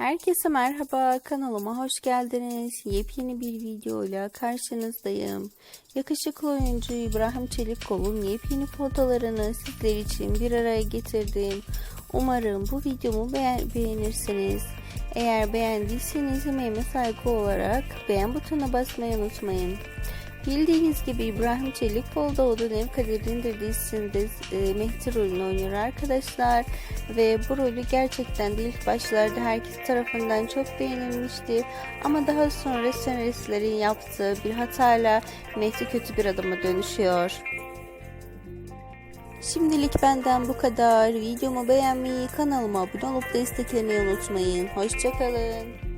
Herkese merhaba kanalıma hoş geldiniz. Yepyeni bir videoyla karşınızdayım. Yakışıklı oyuncu İbrahim Çelikkol'un yepyeni fotolarını sizler için bir araya getirdim. Umarım bu videomu beğen- beğenirsiniz. Eğer beğendiyseniz emeğime saygı olarak beğen butonuna basmayı unutmayın. Bildiğiniz gibi İbrahim Çelikkol da Odun Ev Kaderindir dizisinde e, Mehdi rolünü oynuyor arkadaşlar. Ve bu rolü gerçekten de ilk başlarda herkes tarafından çok beğenilmişti. Ama daha sonra senaristlerin yaptığı bir hatayla Mehdi kötü bir adama dönüşüyor. Şimdilik benden bu kadar. Videomu beğenmeyi, kanalıma abone olup desteklemeyi unutmayın. Hoşçakalın.